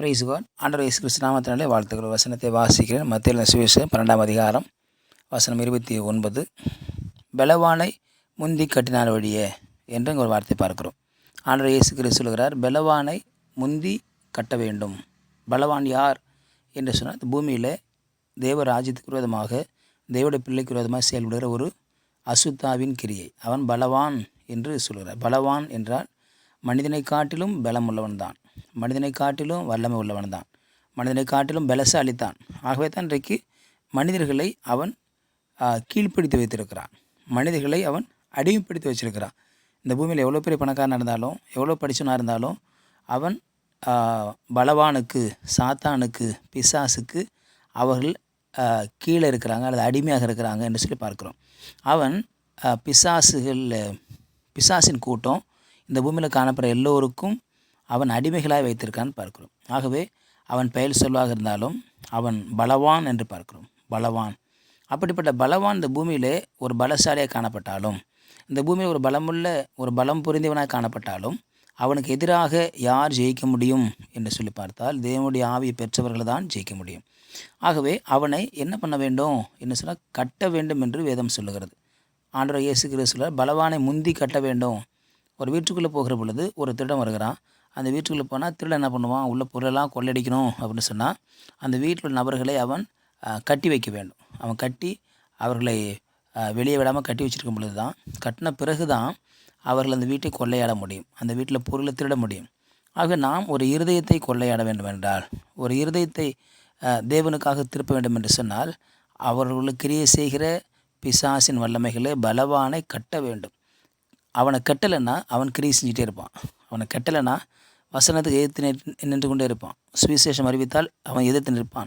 Price God ஆண்டவர் இயேசு கிறிஸ்து நாமத்தினாலே வாழ்த்துக்கள். வசனத்தை வாசிக்கிறேன். மத்தியில் சுவிசேஷம் பன்னெண்டாம் அதிகாரம் வசனம் இருபத்தி ஒன்பது. பலவானை முந்தி கட்டினார் வழியே என்று ஒரு வார்த்தை பார்க்கிறோம். ஆண்டவர் இயேசு கிறிஸ்து சொல்கிறார் பலவானை முந்தி கட்ட வேண்டும். பலவான் யார்? என்று சொன்னால் இந்த பூமியில் தேவ ராஜ்யத்துக்கு விரோதமாக தேவடைய பிள்ளைக்கு விரோதமாக செயல்படுகிற ஒரு அசுத்தாவின் கிரியை. அவன் பலவான் என்று சொல்கிறார் பலவான் என்றால் மனிதனை காட்டிலும் பலமுள்ளவன் தான். மனிதனை காட்டிலும் வல்லமை உள்ளவன் தான் மனிதனை காட்டிலும் பலசாலித்தான் ஆகவே தான் இன்றைக்கு மனிதர்களை அவன் கீழ்ப்பிடித்து வைத்திருக்கிறான். மனிதர்களை அவன் அடிமைப்படுத்தி வச்சிருக்கிறான். இந்த பூமியில் எவ்வளோ பெரிய பணக்காரனாக இருந்தாலும் எவ்வளோ படிச்சனாக இருந்தாலும் அவன் பலவானுக்கு சாத்தானுக்கு பிசாசுக்கு அவர்கள் கீழே இருக்கிறாங்க அல்லது அடிமையாக இருக்கிறாங்க என்று சொல்லி பார்க்குறோம். அவன் பிசாசுகளில் பிசாசுகள் பிசாசின் கூட்டம் இந்த பூமியில் காணப்படுற எல்லோருக்கும் அவன் அடிமைகளாய் வைத்திருக்கான்னு பார்க்கிறோம். ஆகவே அவன் பெயர் சொல்வாக இருந்தாலும் அவன் பலவான் என்று பார்க்கிறோம். பலவான். அப்படிப்பட்ட பலவான் இந்த பூமியிலே ஒரு பலசாலியாக காணப்பட்டாலும் இந்த பூமியில் ஒரு பலமுள்ள ஒரு பலம் புரிந்தவனாக காணப்பட்டாலும் அவனுக்கு எதிராக யார் ஜெயிக்க முடியும் என்று சொல்லி பார்த்தால் தேவனுடைய ஆவியை பெற்றவர்கள் தான் ஜெயிக்க முடியும். ஆகவே அவனை என்ன பண்ண வேண்டும் என்று சொன்னால் கட்ட வேண்டும் என்று வேதம் சொல்லுகிறது. ஆண்டவர் இயேசு கிறிஸ்துவர் பலவானை முந்தி கட்ட வேண்டும். ஒரு வீட்டுக்குள்ளே போகிற பொழுது ஒரு திட்டம் வருகிறான். அந்த வீட்டுக்குள்ளே போனால் திருடன் என்ன பண்ணுவான்? உள்ள பொருளெல்லாம் கொள்ளடிக்கணும் அப்படின்னு சொன்னால் அந்த வீட்டில் உள்ள நபர்களை அவன் கட்டி வைக்க வேண்டும். அவன் கட்டி அவர்களை வெளியே விடாமல் கட்டி வச்சிருக்கும் பொழுது தான் கட்டின பிறகு தான் அவர்கள் அந்த வீட்டை கொள்ளையாட முடியும். அந்த வீட்டில் பொருளை திருட முடியும். ஆக நாம் ஒரு இருதயத்தை கொள்ளையாட வேண்டும் என்றால் ஒரு இருதயத்தை தேவனுக்காக திருப்ப வேண்டும் என்று சொன்னால் அவர்களுக்கு கிரியை செய்கிற பிசாசின் வல்லமைகளை பலவானை கட்ட வேண்டும். அவனை கட்டலைன்னா அவன் கிரியை செஞ்சுட்டே இருப்பான். அவனை கட்டலைன்னா வசனத்துக்கு எதிர்த்து நின்று- நின்று கொண்டே இருப்பான். சுவிசேஷம் அறிவித்தால் அவன் எதிர்த்து நிற்பான்.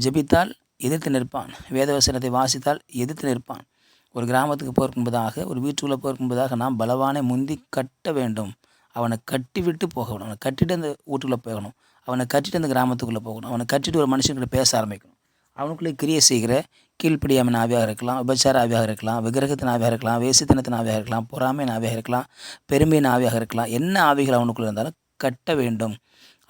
ஜெபித்தால் எதிர்த்து நிற்பான். வேத வசனத்தை வாசித்தால் எதிர்த்து நிற்பான். ஒரு கிராமத்துக்கு போகிறதுக்கு ஒரு வீட்டுக்குள்ளே போகிறதுக்கு நாம் பலவானை முந்தி கட்ட வேண்டும். அவனை கட்டி விட்டு போகணும். அவனை கட்டிட்டு அந்த வீட்டுக்குள்ளே போகணும். அவனை கட்டிட்டு அந்த கிராமத்துக்குள்ளே போகணும். அவனை கட்டிட்டு ஒரு மனுஷன்கிட்ட பேச ஆரம்பிக்கணும். அவனுக்குள்ளே கிரியை செய்கிற கீழ்ப்படியாமல் ஆவியாக இருக்கலாம் உபச்சார ஆவியாக இருக்கலாம் விக்கிரகத்தின் ஆவியாக இருக்கலாம் வேசித்தனத்தின் ஆவியாக இருக்கலாம் பொறாமையின் ஆவியாக இருக்கலாம் பெருமையின் ஆவியாக இருக்கலாம் என்ன ஆவிகள் அவனுக்குள்ளே இருந்தாலும் கட்ட வேண்டும்.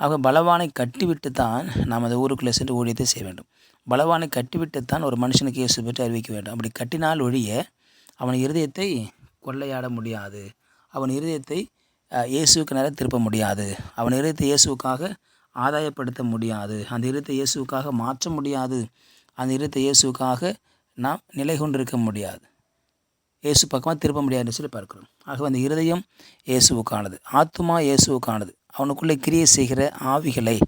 ஆக பலவானை கட்டிவிட்டு தான் நாம் அந்த ஊருக்குள்ளே சென்று ஊழியத்தை செய்ய வேண்டும். பலவானை கட்டிவிட்டு தான் ஒரு மனுஷனுக்கு இயேசு பற்றி அறிவிக்க வேண்டும். அப்படி கட்டினால் ஒழிய அவன் இருதயத்தை கொள்ளையாட முடியாது. அவன் இருதயத்தை இயேசுக்கு இயேசுவுக்கு நேரம் திருப்ப முடியாது. அவன் இருதயத்தை இயேசுக்காக ஆதாயப்படுத்த முடியாது. அந்த இருதயத்தை இயேசுக்காக மாற்ற முடியாது. அந்த இருத்த இயேசுவுக்காக நாம் நிலை கொண்டிருக்க முடியாது. இயேசு பக்கமாக திருப்ப முடியாதுன்னு சொல்லி பார்க்குறோம். ஆகவே அந்த இருதயம் இயேசுவுக்கானது. ஆத்துமா இயேசுவுக்கானது. அவனுக்குள்ளே கிரியை செய்கிற ஆவிகளை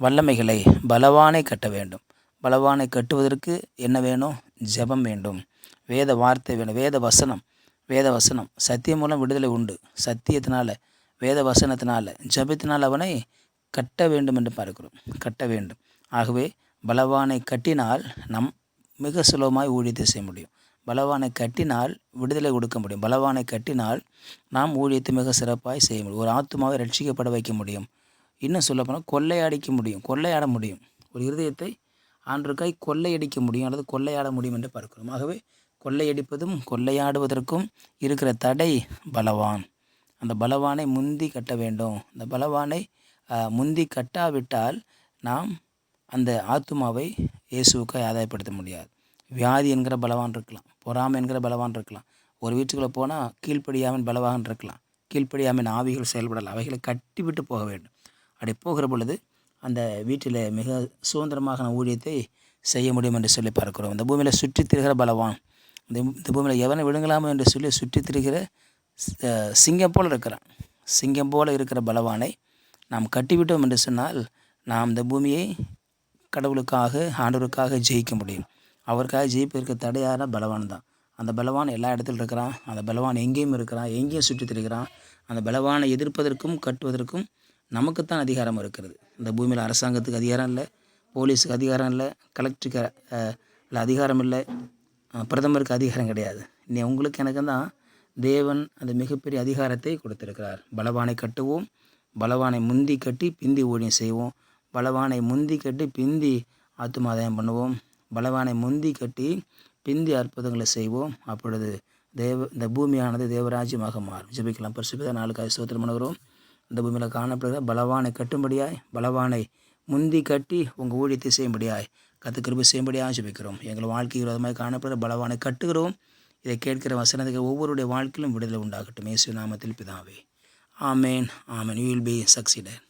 வல்லமைகளை பலவானை கட்ட வேண்டும். பலவானை கட்டுவதற்கு என்ன வேணும்? ஜெபம் வேண்டும். வேத வார்த்தை வேணும். வேத வசனம். வேத வசனம். சத்தியம் மூலம் விடுதலை உண்டு. சத்தியத்தினால வேத வசனத்தினால ஜெபத்தினால் அவனை கட்ட வேண்டும் என்று பார்க்கிறோம். கட்ட வேண்டும். ஆகவே பலவானை கட்டினால் நம் மிக சுலபமாய் ஊழியத்தை செய்ய முடியும். பலவானை கட்டினால் விடுதலை கொடுக்க முடியும். பலவானை கட்டினால் நாம் ஊழியத்தை மிக சிறப்பாய் செய்ய முடியும். ஒரு ஆத்மாவை ரட்சிக்கப்பட வைக்க முடியும். இன்னும் சொல்லப்போனால் கொள்ளையடிக்க முடியும். கொள்ளையாட முடியும். ஒரு இருதயத்தை ஆண்டுக்காய் கொள்ளையடிக்க முடியும் அல்லது கொள்ளையாட முடியும் என்று பார்க்கிறோம். ஆகவே கொள்ளையடிப்பதும் கொள்ளையாடுவதற்கும் இருக்கிற தடை பலவான். அந்த பலவானை முந்தி கட்ட வேண்டும். அந்த பலவானை முந்தி கட்டாவிட்டால் நாம் அந்த ஆத்துமாவை இயேசுவுக்கு ஆதாயப்படுத்த முடியாது. வியாதி என்கிற பலவான் இருக்கலாம் பொறாமை என்கிற பலவான் இருக்கலாம் ஒரு வீட்டுக்குள்ளே போனால் கீழ்ப்படியாமல் பலவான் இருக்கலாம் கீழ்ப்படியாமல் ஆவிகள் செயல்படலாம் அவைகளை கட்டிவிட்டு போக வேண்டும். அப்படி போகிற பொழுது அந்த வீட்டில் மிக சுதந்திரமாக ஊழியத்தை செய்ய முடியும் என்று சொல்லி பார்க்கிறோம். இந்த பூமியில் சுற்றித் திரிகிற பலவான் இந்த இந்த பூமியில் எவனை விழுங்கலாமோ என்று சொல்லி சுற்றித் திரிகிற சிங்கம் போல் இருக்கிறான். சிங்கம் போல் இருக்கிற பலவானை நாம் கட்டிவிட்டோம் என்று சொன்னால் நாம் இந்த பூமியை கடவுளுக்காக ஆண்டவருக்காக ஜெயிக்க முடியும். அவருக்காக ஜெயிப்பதற்கு தடையான பலவான் தான். அந்த பலவான் எல்லா இடத்துல இருக்கிறான். அந்த பலவான் எங்கேயும் இருக்கிறான். எங்கேயும் சுற்றி திரிகிறான். அந்த பலவானை எதிர்ப்பதற்கும் கட்டுவதற்கும் நமக்குத்தான் அதிகாரம் இருக்கிறது. இந்த பூமியில் அரசாங்கத்துக்கு அதிகாரம் இல்லை. போலீஸுக்கு அதிகாரம் இல்லை. கலெக்டருக்கு இல்லை அதிகாரம் இல்லை. பிரதமருக்கு அதிகாரம் கிடையாது. நீ உங்களுக்கு எனக்கு தான் தேவன் அந்த மிகப்பெரிய அதிகாரத்தை கொடுத்திருக்கிறார். பலவானை கட்டுவோம். பலவானை முந்தி கட்டி பிந்தி ஊழியம் செய்வோம். பலவானை முந்தி கட்டி பிந்தி ஆத்துமாதாயம் பண்ணுவோம். பலவானை முந்தி கட்டி பிந்தி அற்புதங்களை செய்வோம். அப்பொழுது தேவ இந்த பூமியானது தேவராஜ்யமாக மாறும். ஜபிக்கலாம். பரிசுபித நாளுக்காக சோத்திரம் பண்ணுகிறோம். இந்த பூமியில் காணப்படுகிற பலவானை கட்டும்படியாய் பலவானை முந்தி கட்டி உங்கள் ஊழியத்தை செய்யும்படியாய் கத்து கிருபை செய்யும்படியாக ஜபிக்கிறோம். எங்கள் வாழ்க்கை விரோதமாக காணப்படுகிற பலவானை கட்டுகிறோம். இதை கேட்கிற வசனத்துக்கு ஒவ்வொருடைய வாழ்க்கையிலும் விடுதலை உண்டாகட்டும். இயேசு நாமத்தில் பிதாவே. Amen. Amen. You will be succeeded.